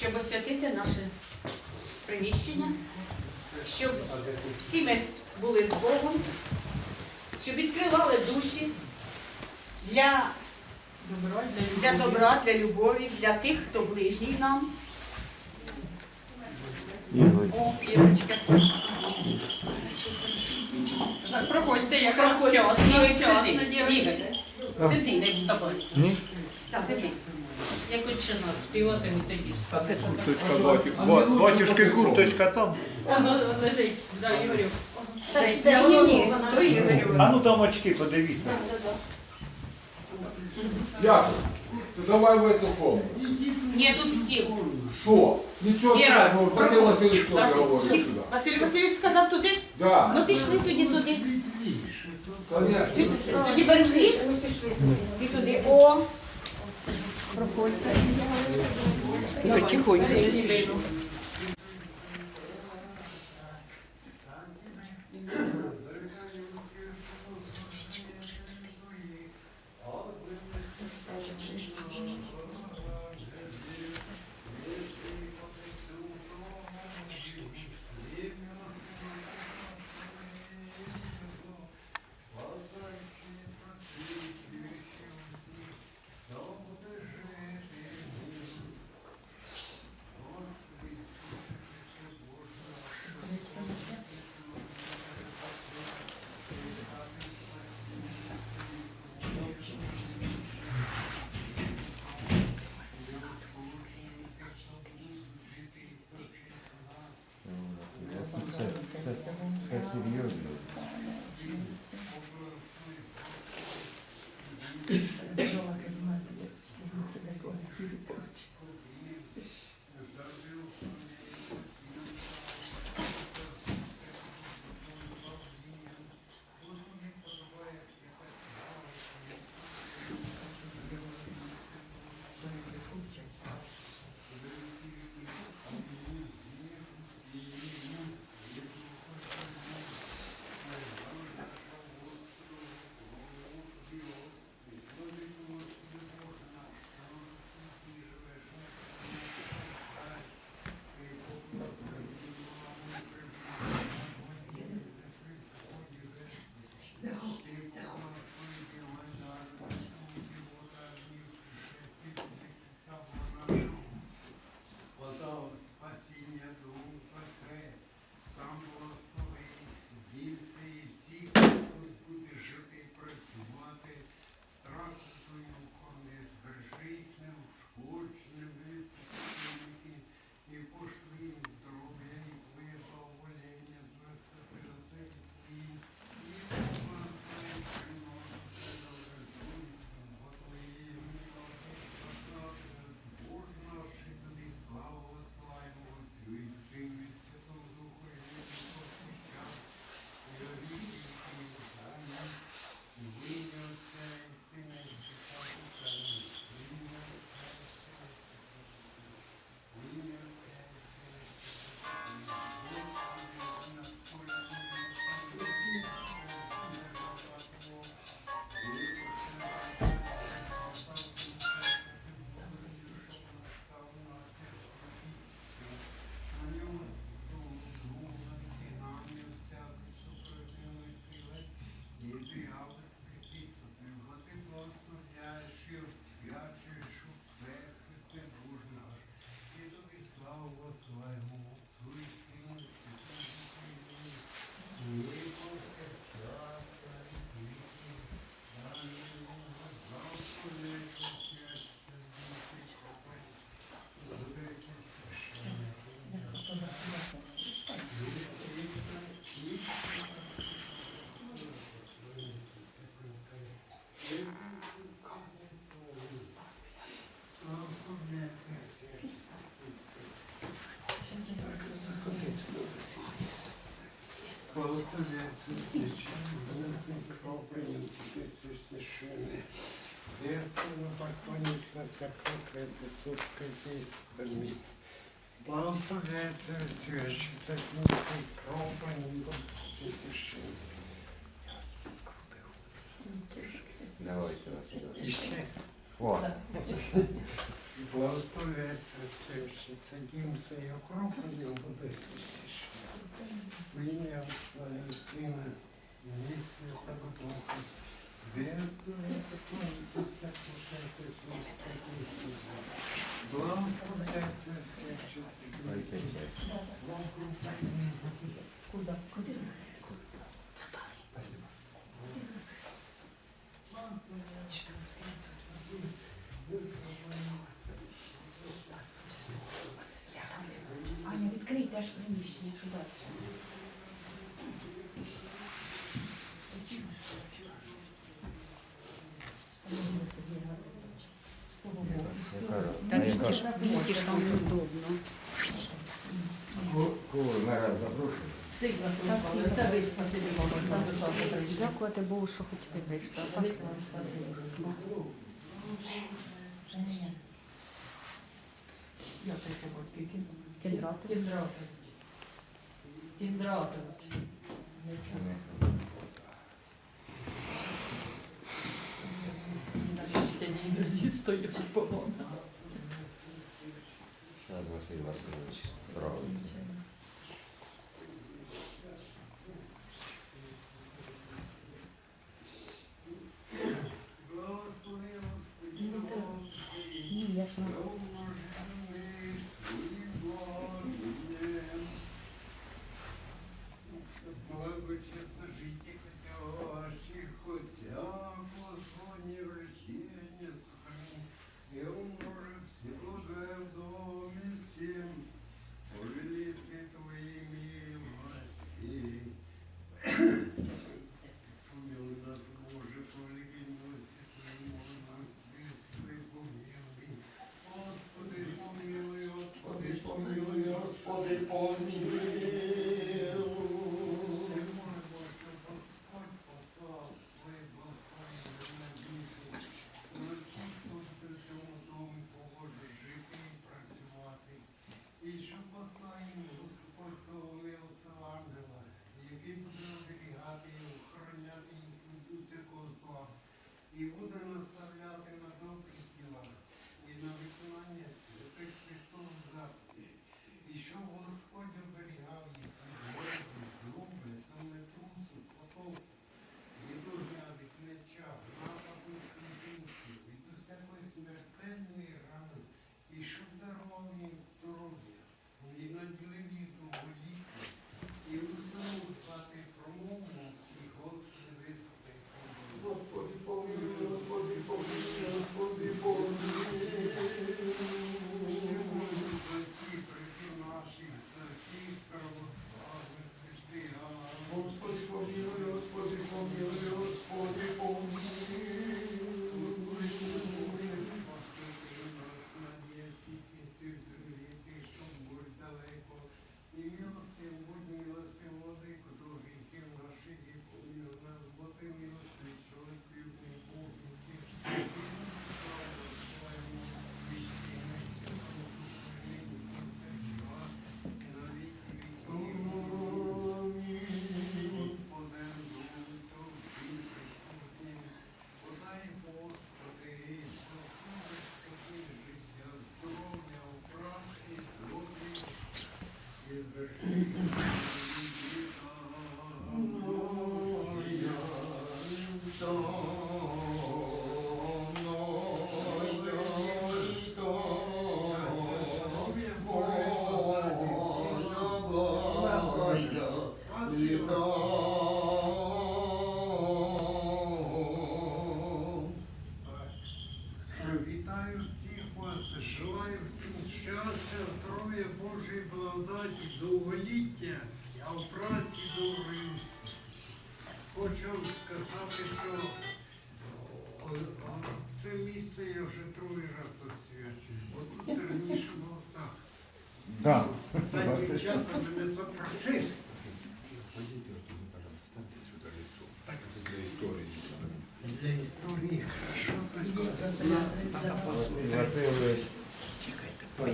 щоб освятити наше приміщення, щоб всі ми були з Богом, щоб відкривали душі для, для добра, для любові, для тих, хто ближній нам. О, Ірочка. Проходьте, якраз Ігор, вчасно, сиди. Ігор. Сиди, з тобою. Ні? Так, сиди. Я хочу нас співати, ми тоді встати. Курточка, батю- ба- батюшки, курточка там. Воно лежить, да, Ігорю. Ні, ні, ні, то Ігорю. А ну там очки, подивіться. Дякую. То давай в эту комнату. Ні, тут стіл. Що? Нічого Іра, страшного. Василь. Васильович теж Василь, говорить Василь- туди. Василь Васильович сказав туди. Да. Ну пішли тоді туди. Конечно. Тоді берегли, туди. І туди. О! Проходьте. Тихонько, не спину. Це священне. Ясно поклониться конкретно судской песни. Благословляется священник, святницы, кровь священник. Давайте вас. Ішли. О, Благословляється все, що сидім цей окроп, у нього буде тисяч. В ім'я Отця і Сина, і Святого Духа. Бездує поклониться вся душа Христос, Святий Благословляється все, що сидім. Аня, відкрий теж приміщення, що далі. Та видиш, видиш, там неудобно. Кого зараз запрошую? Всіх запрошували. Це ви спасибі вам, там душа прийшла. Дякувати Богу, що хоч ти прийшла. Велике вам спасибі. Кіндратович. Кіндратович. На стіні друзі стоять по-моєму. Зараз Василь і буде здоров'я, Божої благодаті, довголіття, а в праці доброї успіху. Хочу сказати, що о, о, це місце я вже другий раз освячую, бо тут раніше було так. Да. Та дівчата мене запросили. Для історії хорошо. Я.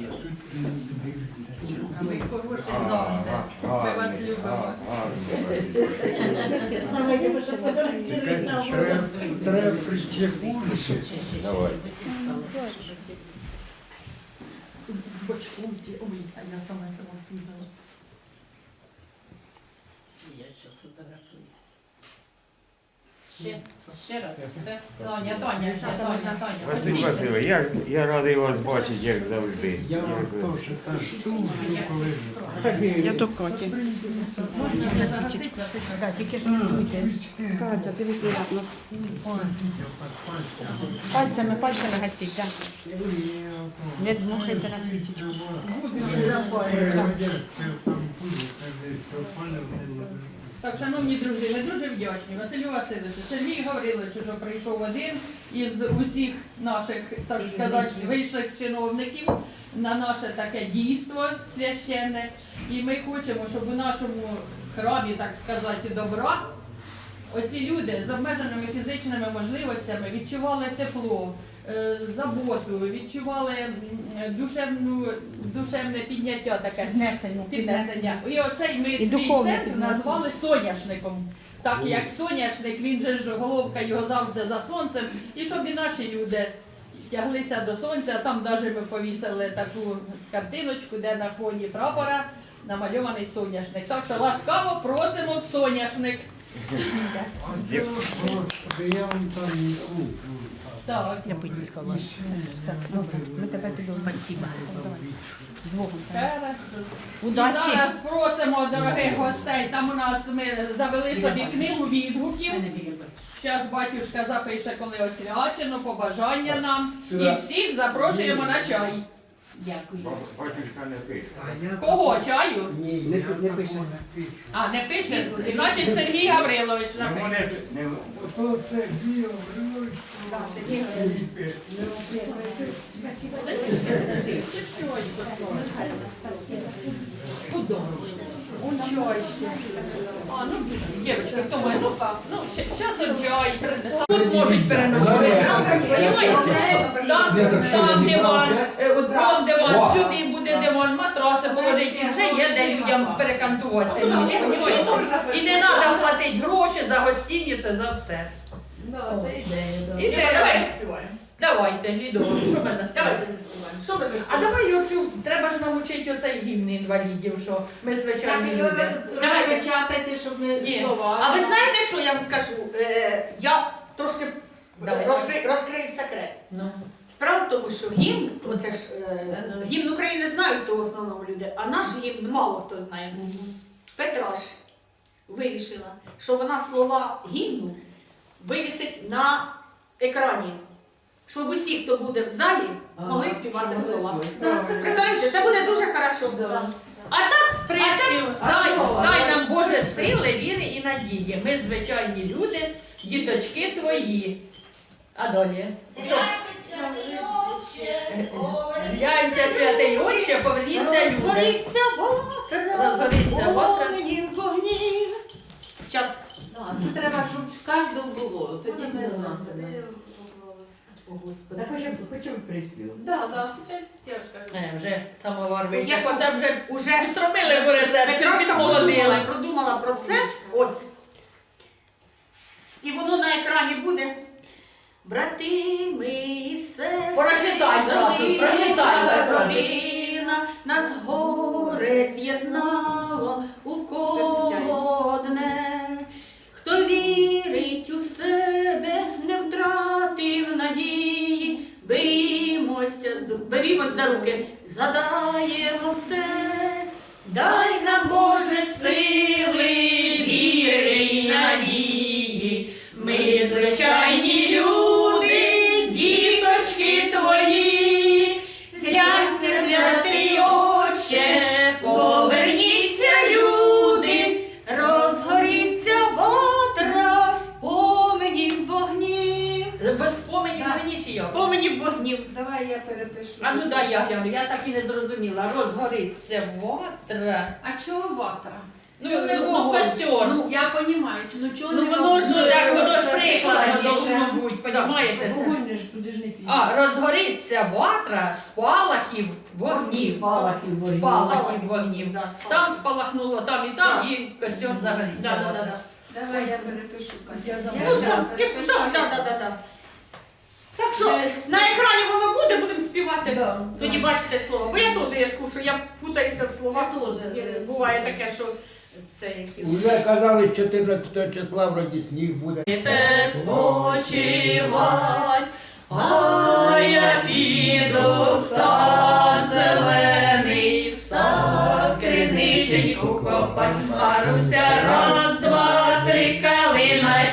Я зараз фотографую. Ще, ще раз. Це. Таня, Таня, ще Таня, Таня. Василь Васильович, я, я радий вас бачити, як завжди. Я вам Як завжди. теж теж коли Я до Каті. Так, тільки ж не дуйте. Катя, дивись, як. Пальцями, пальцями гасіть, так. Не дмухайте на свічечку. Так, шановні друзі, ми дуже вдячні Василю Васильовичу, Сергію Гавриловичу, що прийшов один із усіх наших, так сказати, вищих чиновників на наше таке дійство священне. І ми хочемо, щоб у нашому храмі, так сказати, добра оці люди з обмеженими фізичними можливостями відчували тепло, заботу, відчували душевну, душевне підняття таке Піднесення. піднесення. І оцей ми свій духовне центр піднесення. назвали соняшником. Так як соняшник, він же ж головка його завжди за сонцем, і щоб і наші люди тяглися до сонця. Там навіть ми повісили таку картиночку, де на фоні прапора намальований соняшник. Так що ласкаво просимо в соняшник. Господи, я вам там не куплю. Так. Я поїхала. Добре. Ми тебе підемо. Спасибо. З Богом. Хорошо. І зараз просимо дорогих гостей. Там у нас ми завели собі книгу відгуків. Зараз батюшка запише, коли освячено, побажання нам. І всіх запрошуємо на чай. Дякую. Батюшка не пише. Кого чаю? Ні, Не- не пише. А, не пише? Значить, Сергій Гаврилович Ну, напише. мене не, Ото Сергій Гаврилович, Куда? Чай. А, ну, дівчатка, хто має? Ну, ну, зараз чай принесе. Тут можуть переночувати. Понимаєте? Там, там от там сюди буде диван, матраси положить, і вже є де людям перекантуватися. Понімаєте? І не треба платити гроші за гостиниці, за все. це ідея. Ідея. Давайте, Лідо, що ми заспіваємо? Давайте заспіваємо. Що А давай оцю, треба ж навчити оцей гімн інвалідів, що ми звичайні люди. Розпечатайте, щоб ми Ні. слова. А ви знаєте, що я вам скажу? Е, я трошки Давай. розкри- розкрию секрет. Ну. Справа в тому, що гімн, оце ж е, гімн України знають то в основному люди, а наш гімн мало хто знає. Петраш вирішила, що вона слова гімну вивісить на екрані. Щоб усі, хто буде в залі, могли співати слова. Да, це, представляєте, це буде дуже хорошо. А так, Приспів, А дай, слова? дай нам Боже сили, віри і надії. Ми звичайні люди, діточки твої. А далі? Що? Глянься, святий отче, поверніться люди. розгоріться ватра, Розгоріться ватра. вогні в вогні. Щас. Це треба, щоб в кожному було. Тоді ми знаємо. О, Господи. Так хоча б хоча б приспів. Да, да, це тяжко. Е, вже самовар Я вийшов. ж Оце вже Уже устромили в резерв, Петрошка молодили. продумала, продумала про це. Ось. І воно на екрані буде. Брати ми і сестри, Прочитай зразу, велика прочитай. родина нас горе з'єднало у коло одне. Хто вірить у себе, не втратив надії, берімося, берімось за руки, задаємо все. Дай нам Боже сили, віри і надії. Ми звичайні А ну дай я гляну, я так і не зрозуміла. Розгориться ватра. А чого ватра? Ну, Чого не ну, вогонь? костер. Ну, я розумію, ну чого Ну, не воно ж, Ну так воно ж прикладно должно бути, понімаєте? Це ж- Вогонь ж туди ж не піде. А, розгориться ватра спалахів вогнів. Спалахів вогнів. Спалахів вогнів. Да, Там спалахнуло, там і там, і костер загорівся. Да, да, да, да. Давай я перепишу, Катя. Я Я. Ну, так, я ж- перепишу. так, так, так, так, так. Так що на екрані воно буде, будемо співати. Тоді бачите слово. Бо я теж я ж кушу, я путаюся в словах. Я теж, е, Буває таке, що це які. Уже казали, 14 числа вроді сніг буде. спочивать, а я піду в сад зелений, в сад криниченьку копать, Маруся раз, два, три, калина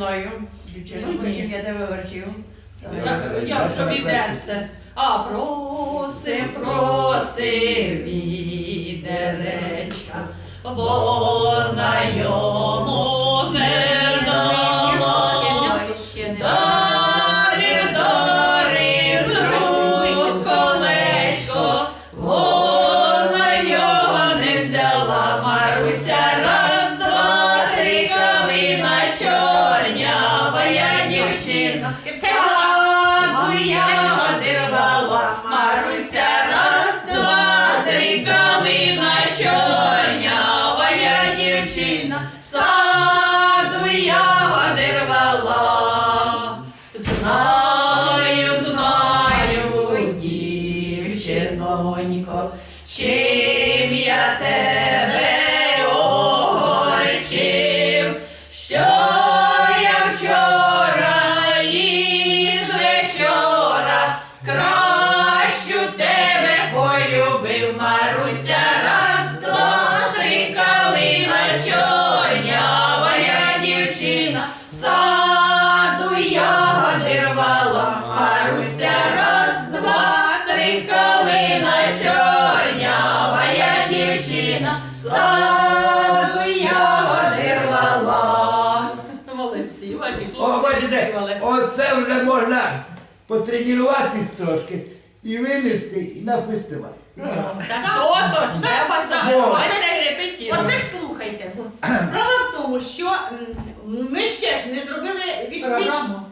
Знаю. Дівчинку, чим я тебе вивчив. Як, як що відерце? А проси, проси відеречка, вона йому саду ягоди рвала, Маруся, раз, два, три, калина чорнявая дівчина, в саду ягоди рвала. Молодці, ваші О, бачите, оце вже можна потренуватись трошки і винести і на фестиваль. Я оце- ж слухайте. Справа в тому, що м, ми ще ж не зробили відповідь. програму.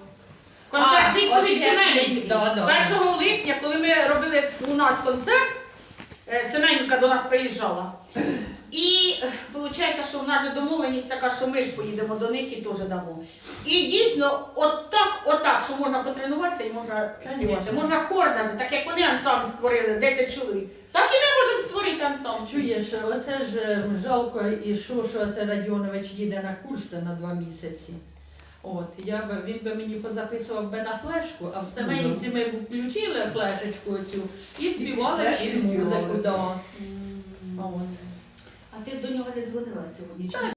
Концерт А, відповідь от Семенівці. да, да. 1 липня, коли ми робили у нас концерт, е, Семенівка до нас приїжджала. І виходить, що в нас же домовленість така, що ми ж поїдемо до них і теж дамо. І дійсно, отак, отак, що можна потренуватися і можна співати. Можна хор навіть, так як вони ансамбль створили, 10 чоловік. Так і ми можемо створити ансамбль. Чуєш, оце ж е, жалко і що, що це Радіонович їде на курси на два місяці. От, я б, він би мені позаписував би на флешку, а в Семенівці ми б включили флешечку цю і співали під співали. музику. Да. От. А ти до нього не дзвонила сьогодні? чи?